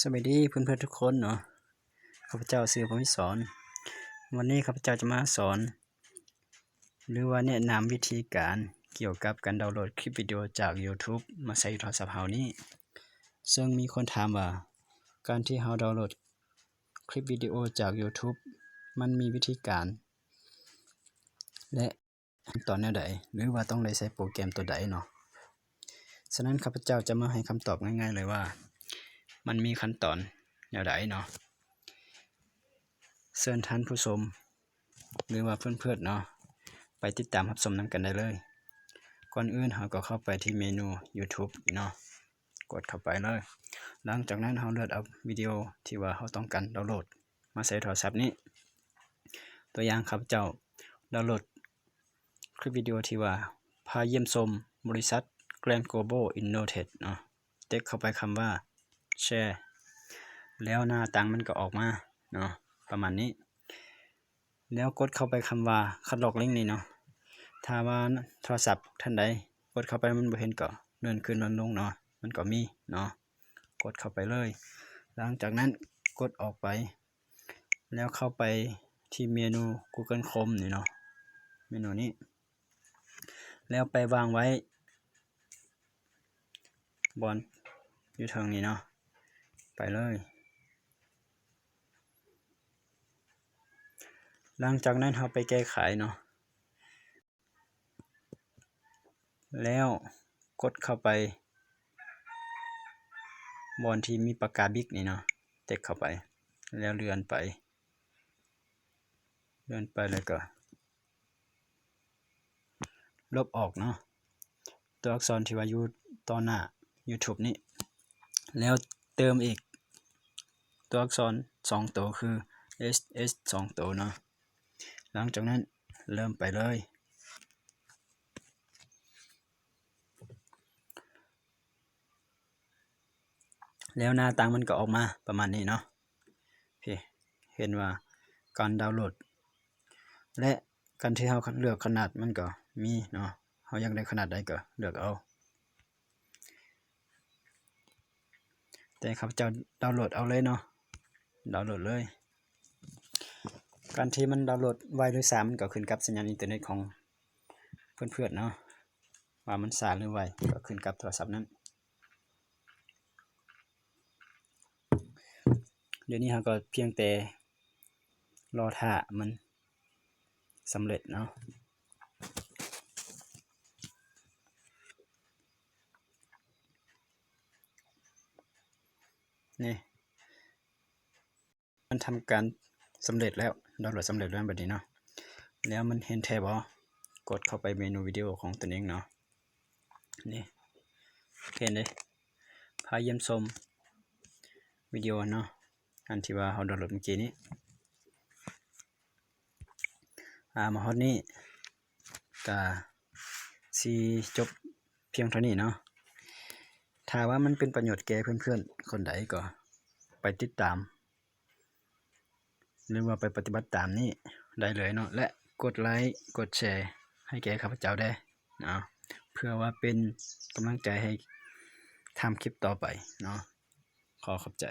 สวัสดีเพื่อนๆทุกคนเนาะข้าพเจ้าชื่อพมิสอน วันนี้ข้าพเจ้าจะมาสอน หรือว่าแนะนำวิธีการเกี่ยวกับการดาวน์โหลดคลิปวิดีโอจาก YouTube มาใช้โทรศัพท์เฮานี้ซึ่งมีคนถามว่า การที่เฮาดาวน์โหลดคลิปวิดีโอจาก YouTube มันมีวิธีการ และตอนแนวใดหรือว่าต้องได้ใช้โปรแกรมตัวใดเนาะฉะนั้นข้าพเจ้าจะมาให้คำตอบง่ายๆเลยว่า มันมีขั้นตอนแนวใดเนาะเชิญท่านผู้ชมหรือว่าเพื่อนๆเนาะไปติดตามรับชมน้ำกันได้เลย ก่อนอื่นเราก็เข้าไปที่เมนู YouTube เนาะกดเข้าไปเลย หลังจากนั้นเราเลือกเอาวิดีโอที่ว่าเราต้องการดาวน์โหลด มาใส่โทรศัพท์นี้ ตัวอย่างครับเจ้าดาวน์โหลดคลิปวิดีโอที่ว่าพาเยี่ยมชมบริษัท Grand Global Innotet เนาะเต็กเข้าไปคำว่า แชร์ แล้วหน้าตังมันก็ออกมาเนาะประมาณนี้ แล้วกดเข้าไปคำว่าคัดลอกลิงก์นี่เนาะถ้าว่าโทรศัพท์ท่านใดกดเข้าไปมันบ่เห็นก็เลื่อนขึ้นเลื่อนลงเนาะมันก็มีเนาะกดเข้าไปเลย หลังจากนั้นกดออกไป แล้วเข้าไปที่เมนู Google Chrome นี่เนาะเมนูนี้ แล้วไปวางไว้บอนอยู่ทางนี้เนาะ ไปเลย หลังจากนั้นเราไปแก้ไขเนาะ แล้วกดเข้าไป บอนที่มีปากกาบิ๊กนี่เนาะ เต็กเข้าไป แล้วเลื่อนไป เลื่อนไปแล้วก็ลบออกเนาะตัวอักษรที่ว่าอยู่ต่อหน้า YouTube นี่แล้ว เติมอีก ตัวอักษรสองตัวคือ S S สองตัวเนาะหลังจากนั้นเริ่มไปเลย แล้วหน้าตังมันก็ออกมาประมาณนี้เนาะพี่เห็นว่าการดาวน์โหลด และการที่เราเลือกขนาดมันก็มีเนาะเราอยากได้ขนาดใดก็เลือกเอา แต่ครับจะดาวน์โหลดเอาเลยเนาะดาวน์โหลดเลย การที่มันดาวน์โหลดไวหรือช้ามันก็ขึ้นกับสัญญาณอินเทอร์เน็ตของเพื่อนๆเนาะว่ามันช้าหรือไวก็ขึ้นกับโทรศัพท์นั้นเดี๋ยวนี้เราก็เพียงแต่รอท่ามันสำเร็จเนาะ นี่มันทำการสำเร็จแล้วดาวน์โหลดสำเร็จแล้วแบบนี้เนาะแล้วมันเห็นแทบบ่กดเข้าไปเมนูวิดีโอของตัวเองเนาะนี่เห็นเลยพาเยี่ยมชมวิดีโอเนาะอันที่ว่าเราดาวน์โหลดเมื่อกี้นี้อ่ามาฮอดนี้ก็สิจบเพียงเท่านี้เนาะ ถ้าว่ามันเป็นประโยชน์แก่เพื่อนๆ คนใดก็ไปติดตาม หรือว่าไปปฏิบัติตามนี้ได้เลยเนาะและกดไลค์กดแชร์ให้แก่ข้าพเจ้าได้เนาะเพื่อว่าเป็นกำลังใจให้ทำคลิปต่อไปเนาะขอขอบใจ